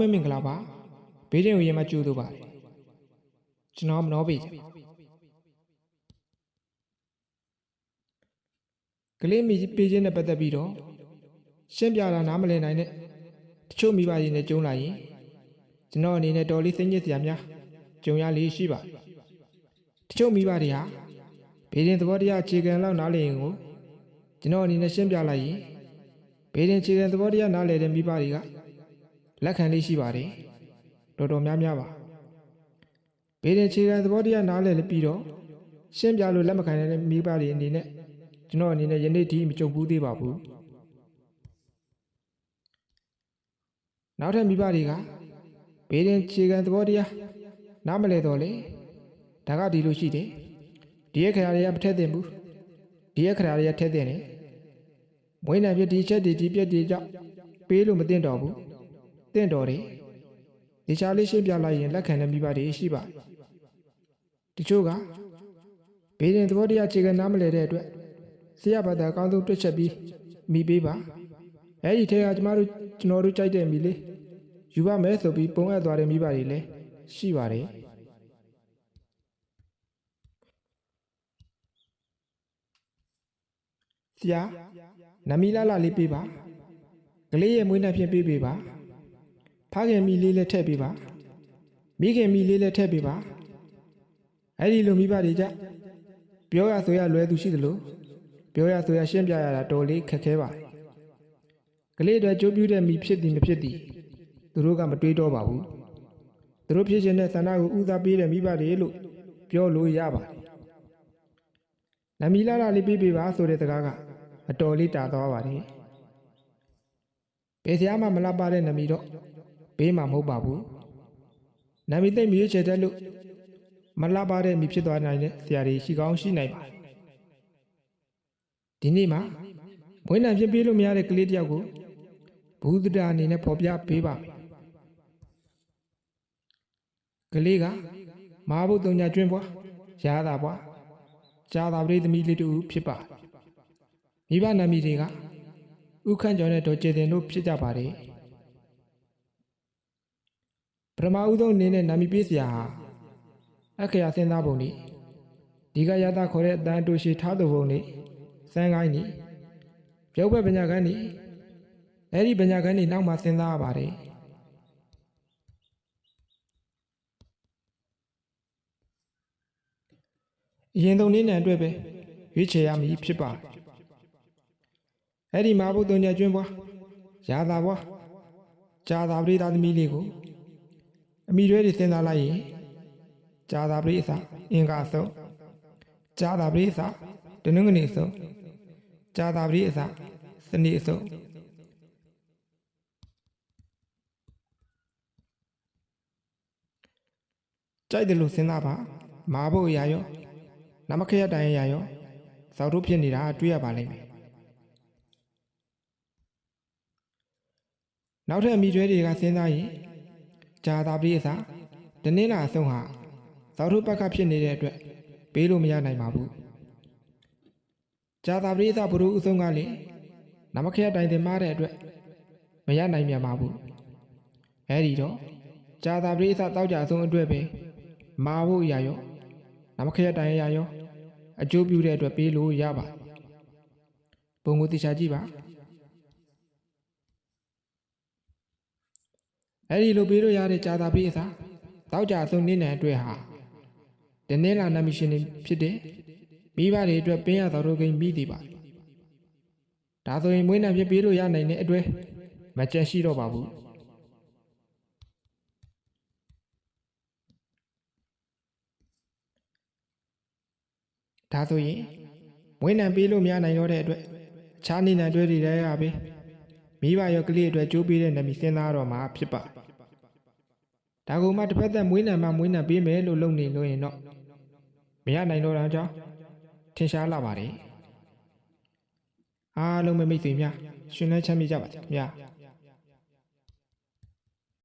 ပဲမင်္ဂလာပါဘေးရင်ကိုရင်မကြိုးတို့ပါတယ်ကျွန်တော်မနှောပေချင်ပါကလေးမိပေးခြင်းနဲ့ပတ်သက်ပြီးတော့ရှင်းပြတာနားမလည်နိုင်တဲ့တချို့မိဘတွေနဲ့ကြုံလာရင်ကျွန်တော်အနေနဲ့တော်လေးစိတ်ညစ်စရာများကြုံရလေးရှိပါတယ်တချို့မိဘတွေဟာဘေးရင်သဘောတရားအခြေခံလောက်နားလည်ရင်ကိုကျွန်တော်အနေနဲ့ရှင်းပြလိုက်ရင်ဘေးရင်အခြေခံသဘောတရားနားလည်တဲ့မိဘတွေက လက်ခံလေးရှိပါတယ်တော်တော်များများပါဘေးတဲ့ခြေခံသဘောတရားနားလည်ပြီးတော့ရှင်းပြလို့လက်မခံတဲ့မိဘတွေအနေနဲ့ကျွန်တော်အနေနဲ့ယနေ့ဒီမကြုံဘူးသေးပါဘူးနောက်ထပ်မိဘတွေကဘေးတဲ့ခြေခံသဘောတရားနားမလဲတော့လေဒါကဒီလိုရှိတယ်ဒီရက်ခရာတွေကမထက်သင့်ဘူးဒီရက်ခရာတွေကထက်သင့်တယ်မွေးနိုင်ပြဒီချက်ဒီဒီပြက်ဒီကြောင့်ပေးလို့မသင့်တော့ဘူး တင့်တော်တယ်နေချာလေးရှင်းပြလိုက်ရင်လက်ခံတဲ့မိဘတွေရှိပါတယ်တချို့ကဘေးရင်သဘောတရားအခြေခံနားမလဲတဲ့အတွက်ဆရာဘာသာအကောင်းဆုံးတွက်ချက်ပြီးမိပေးပါအဲ့ဒီထဲကကျမတို့ကျွန်တော်တို့ကြိုက်တဲ့မိလေးယူပါမယ်ဆိုပြီးပုံအပ်သွားတဲ့မိဘတွေလည်းရှိပါတယ်ဆရာနမီလာလာလေးပေးပါကလေးရဲ့မွေးနေ့ဖြင့်ပေးပေးပါ ဖခင်မိလေးလည်းထည့်ပေးပါမိခင်မိလေးလည်းထည့်ပေးပါအဲ့ဒီလိုမိဘတွေကြပြောရဆိုရလွယ်သူရှိသလိုပြောရဆိုရရှင်းပြရတာတော်လေးခက်ခဲပါတယ်ကလေးတွေကြိုးပြတဲ့မိဖြစ်သည်မဖြစ်သည်သူတို့ကမတွေးတော့ပါဘူးသူတို့ဖြစ်ခြင်းတဲ့ဆန္ဒကိုဦးစားပေးတဲ့မိဘတွေလို့ပြောလို့ရပါတယ်နမီလာလာလေးပေးပေးပါဆိုတဲ့စကားကအတော်လေးတာသွားပါတယ်ဘယ်စရာမှမလာပါတဲ့နမီတော့ ဘေးမှာမဟုတ်ပါဘူးနာမည်သိမ့်မြွေးချယ်တဲ့လို့မလာပါတဲ့မိဖြစ်သွားနိုင်တဲ့ဆရာတွေရှိကောင်းရှိနိုင်ပါတယ်ဒီနေ့မှာမွေးနေ့ဖြစ်ပေးလို့မရတဲ့ကလေးတယောက်ကိုဘုဒ္ဓတာအနေနဲ့ဖော်ပြပေးပါမယ်ကလေးကမဟာဘုဒ္ဓညာကျွင်းပွားရာသာပွားကြာသာပရိသမီးလေးတူဖြစ်ပါတယ်မိဘနာမည်တွေကဥခန့်ကျော်နဲ့ဒေါ်ကျေတင်တို့ဖြစ်ကြပါတယ်ပ ထမဦးဆုံးအနေနဲ့နာမည်ပေးစရာဟာအခရာစဉ်းစားပုံလေးဒီကရတာခေါ်တဲ့အတန်တူရှိထားသူပုံလေးစမ်းကိုင်းနေပြုတ်ဘက်ပညာကန်းနေအဲ့ဒီပညာကန်းနေနောက်မှစဉ်းစားရပါတယ်အရင်ဆုံးနည်းနံအတွက်ပဲရွေးချယ်ရမည်ဖြစ်ပါတယ်အဲ့ဒီမာဘုတုံညာကျွင်းပွားရာသာပွားဂျာသာပရိသသမီးလေးကို အမိရွဲတွေစဉ်းစားလိုက်ရင်ဂျာသာပရိအစအင်္ဂါဆုံးဂျာသာပရိအစတနင်္ဂနွေဆုံးဂျာသာပရိအစစနေဆုံးကြိုက်တယ်လို့စဉ်းစားပါမာဖို့အရာရောနမခရတိုင်အရာရောဇောက်တို့ဖြစ်နေတာတွေ့ရပါလိမ့်မယ်နောက်ထပ်အမိကျွဲတွေကစဉ်းစားရင် ဂျာတာပရိအစာတနင်္လာအဆုံးဟာဇောက်ထုပက္ခဖြစ်နေတဲ့အတွက်ပေးလို့မရနိုင်ပါဘူးဂျာတာပရိအစာဘုရုအဆုံးကလည်းနမခရတိုင်တင်မားတဲ့အတွက်မရနိုင်ပြန်ပါဘူးအဲဒီတော့ဂျာတာပရိအစာတောက်ကြအဆုံးအတွက်ပဲမာဖို့ရရောနမခရတိုင်ရရောအကျိုးပြုတဲ့အတွက်ပေးလို့ရပါပုံကိုတေချာကြည့်ပါ အဲ့ဒီလိုပေးလို့ရတဲ့ကြာတာပြီးအစားတောက်ကြဆုံးနေတဲ့အတွေ့ဟာတနေ့လာနမရှင်တွေဖြစ်တဲ့မိဘတွေအတွက်ပင်းရတော်တို့ကိန်းမိသေးပါဒါဆိုရင်မွေးနေ့ဖြစ်ပေးလို့ရနိုင်တဲ့အတွေ့မကြက်ရှိတော့ပါဘူးဒါဆိုရင်မွေးနေ့ပေးလို့မရနိုင်တော့တဲ့အတွက်အခြားနေနိုင်တွေ့တွေတည်းရပဲမိဘရောကလေးအတွက်ကြိုးပေးတဲ့နမီစဉ်းစားတော့မှာဖြစ်ပါတယ် ဒါကူမှတစ်ဖက်သက်မွေးနံမှမွေးနံပေးမယ်လို့လုပ်နေလို့ရင်တော့မရနိုင်တော့တာကြောင့်ထင်ရှားလာပါတယ်အားလုံးပဲမိတ်ဆွေများရှင်လန်းချမ်းမြေ့ကြပါစေခင်ဗျာ